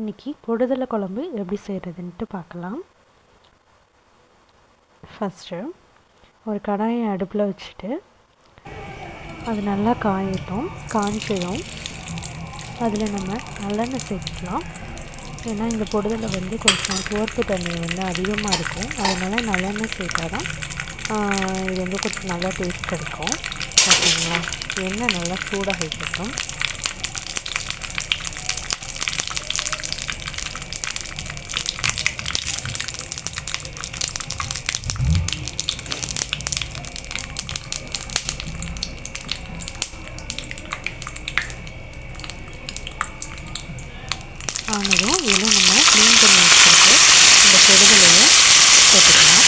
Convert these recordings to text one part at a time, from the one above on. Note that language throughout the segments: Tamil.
இன்றைக்கி பொடுதலை குழம்பு எப்படி செய்கிறதுன்ட்டு பார்க்கலாம். ஃபஸ்ட்டு ஒரு கடாயை அடுப்பில் வச்சுட்டு அது நல்லா காயட்டும் காஞ்சிடும் அதில் நம்ம நல்லெண்ணெய் சேர்த்துக்கலாம். ஏன்னா இந்த பொடுதலை வந்து கொஞ்சம் துவர்ப்பு தண்ணி வந்து அதிகமாக இருக்கும். அதனால் நல்லெண்ணெய் சேர்த்தா தான் இது வந்து கொஞ்சம் நல்லா டேஸ்ட் கிடைக்கும். ஓகேங்களா எண்ணெய் நல்லா சூடாக இருக்கட்டும் ஆனதும் இதில் நம்ம க்ளீன் பண்ணி வச்சுட்டு இந்த பொருள்களையும் போட்டுக்கலாம்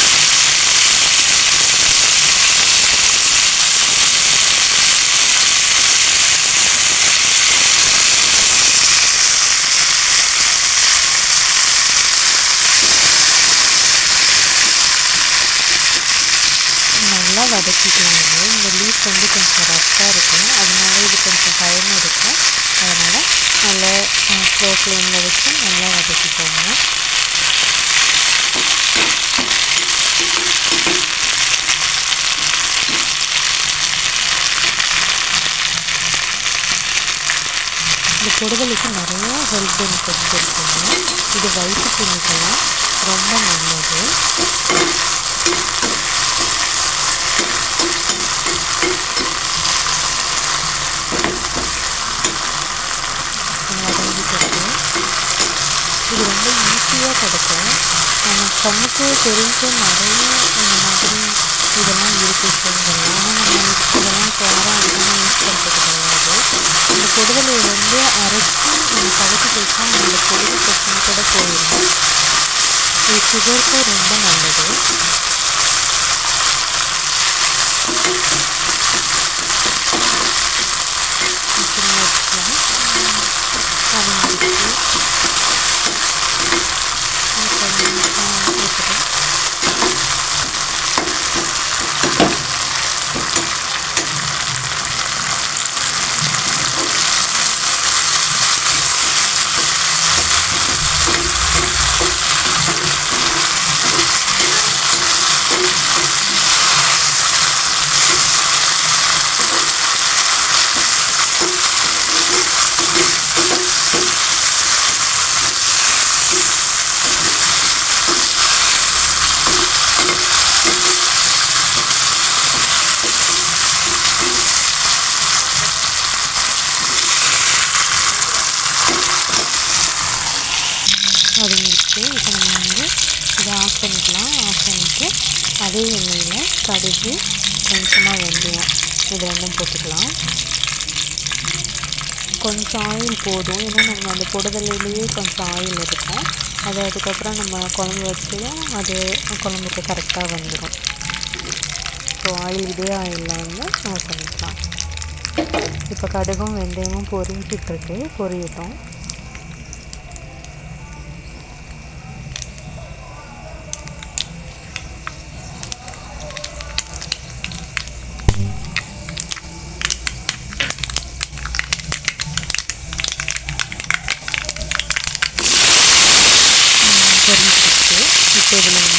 நல்லா வதக்கிக்கோங்க இந்த லீஃப் வந்து கொஞ்சம் ரஃப்பாக இருக்கும். அதனால இது கொஞ்சம் டைம் இருக்கும். அதனால் நல்லா ஸ்லோ ஃப்ளேமில் வச்சு நல்லா வதக்கிக்கோங்க. இந்த பொடுதலுக்கு நிறைய ஹெல்த் பெனிஃபிட்ஸ் இருக்குங்க. இது வயிற்று புண்ணுக்கெல்லாம் ரொம்ப நல்லது. வதங்கிட்டு இது ரொம்ப ஈஸியாக கிடைக்கும் நம்ம கண்ணுக்கு தெரிஞ்ச நிறைய இந்த மாதிரி இதெல்லாம் இருக்குது விஷயங்கள்லாம் ஆனால் நம்ம இதெல்லாம் இப்போ யாரும் அதிகமாக யூஸ் பண்ணுறது கிடையாது. இந்த பொடுதலை வந்து அரைச்சி நம்ம தலைக்கு தேய்ச்சா அந்த பொடுகு பிரச்சனை கூட போயிடும். இது சுகருக்கு ரொம்ப நல்லது. சின்ன வச்சுக்கலாம் time ஆஃப் அதே எண்ணெயில் கடுகு கொஞ்சமாக வெந்தயம். இது ரெண்டும் போட்டுக்கலாம். கொஞ்சம் ஆயில் போதும். ஏன்னா நம்ம அந்த புடதலையிலேயே கொஞ்சம் ஆயில் இருக்கும். அது அதுக்கப்புறம் நம்ம குழம்பு வச்சதும் அது குழம்புக்கு கரெக்டாக வந்துடும் ஸோ ஆயில் இதே ஆயிலில் வந்து நம்ம பண்ணிக்கலாம். இப்போ கடுகும் வெந்தயமும் பொரிஞ்சிட்ருக்கு. பொரியட்டும்.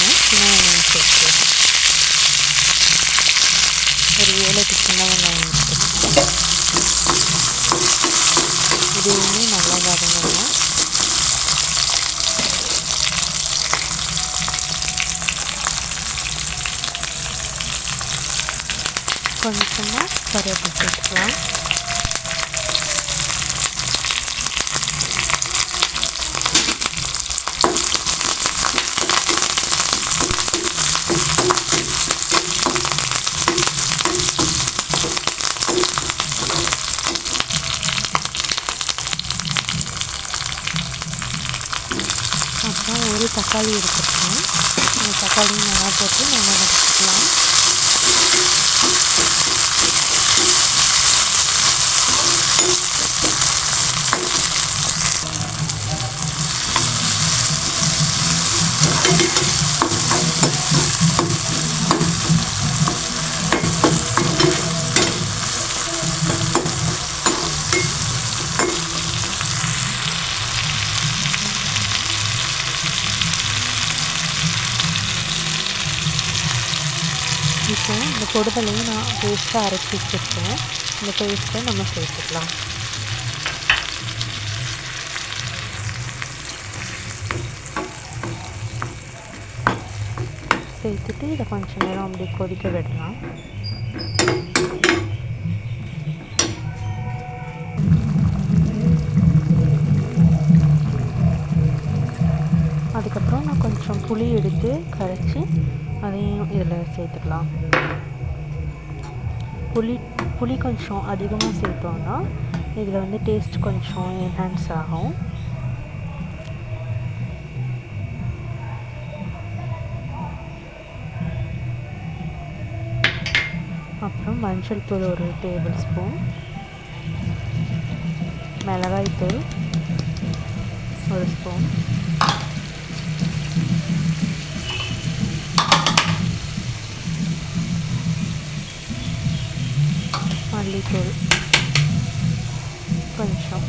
வெங்காயம் சேர்த்துக்கலாம் ஒரு ஏழுக்கு சின்ன வெங்காயம் எடுத்துக்கலாம். இதுவுமே நல்லா வதங்கணும். கொஞ்சமாக கருவேப்பிலை சேர்த்துக்கலாம் அப்புறம் ஒரு தக்காளி எடுத்துருக்கேன். அந்த தக்காளி நல்லா போட்டு நல்லா வதக்கிக்கலாம். இப்போ இந்த பொடுதலையும் நான் பேஸ்ட்டாக அரைச்சி வச்சுருக்கேன். இந்த பேஸ்ட்டை நம்ம சேர்த்துக்கலாம். சேர்த்துட்டு இதை கொஞ்சம் நேரம் அப்படியே கொதிக்க விடலாம். அதுக்கப்புறம் நான் கொஞ்சம் புளி எடுத்து கரைச்சி அதையும் இதில் சேர்த்துக்கலாம். புளி புளி கொஞ்சம் அதிகமாக சேர்த்தோன்னா இதில் வந்து டேஸ்ட் கொஞ்சம் என்ஹான்ஸ் ஆகும். அப்புறம் மஞ்சள் தூள் ஒரு டேபிள் ஸ்பூன் மிளகாய் தூள் ஒரு ஸ்பூன் மல்லித்தூள். கொஞ்சம்.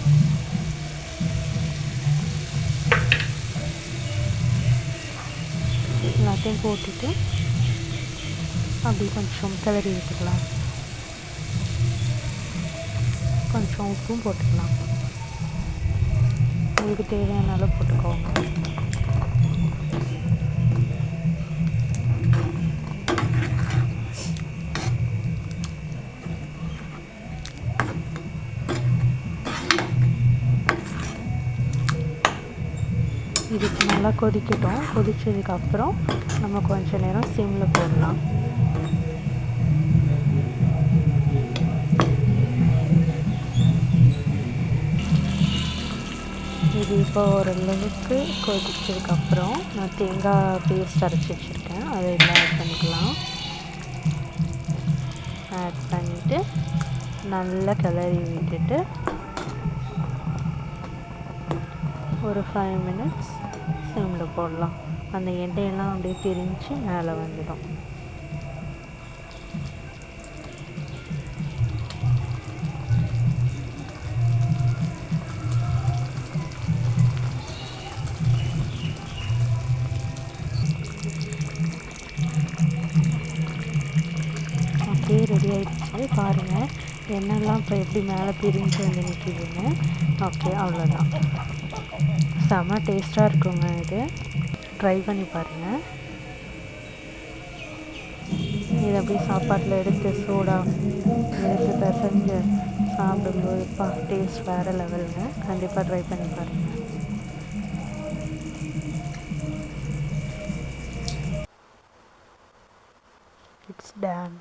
எல்லாத்தையும் போட்டுட்டு அப்படி கொஞ்சம் கிளறி விட்டுக்கலாம் கொஞ்சம் உப்பும் போட்டுக்கலாம். உங்களுக்கு தேவையான அளவு போட்டுக்கோங்க. நல்லா கொதிக்கட்டும். கொதிச்சதுக்கப்புறம் நம்ம கொஞ்ச நேரம் சிம்மில் போடலாம். இது இப்போ ஓரளவுக்கு கொதிச்சதுக்கப்புறம் நான் தேங்காய் பேஸ்ட் அரைச்சி வச்சுருக்கேன். அதை இதில் ஆட் பண்ணிக்கலாம். ஆட் பண்ணிவிட்டு நல்லா கிளறி விட்டுட்டு ஒரு ஃபைவ் மினிட்ஸ் சிம்மில் போடலாம். அந்த எண்ணெயெல்லாம் அப்படியே பிரிஞ்சு மேலே வந்துடும். ஆகிடுச்சு பாருங்கள் என்னெல்லாம் இப்போ எப்படி மேலே பிரிஞ்சு வந்து நிற்கிதுன்னு ஓகே அவ்வளோதான் செம்ம டேஸ்ட்டாக இருக்குங்க இது. ட்ரை பண்ணி பாருங்கள் இது அப்படியே சாப்பாட்டில் எடுத்து சூடாக எடுத்து பிசைஞ்சு சாப்பிடும்போது பா டேஸ்ட் வேறு லெவலுங்க கண்டிப்பாக ட்ரை பண்ணி பாருங்கள் இட்ஸ் டன்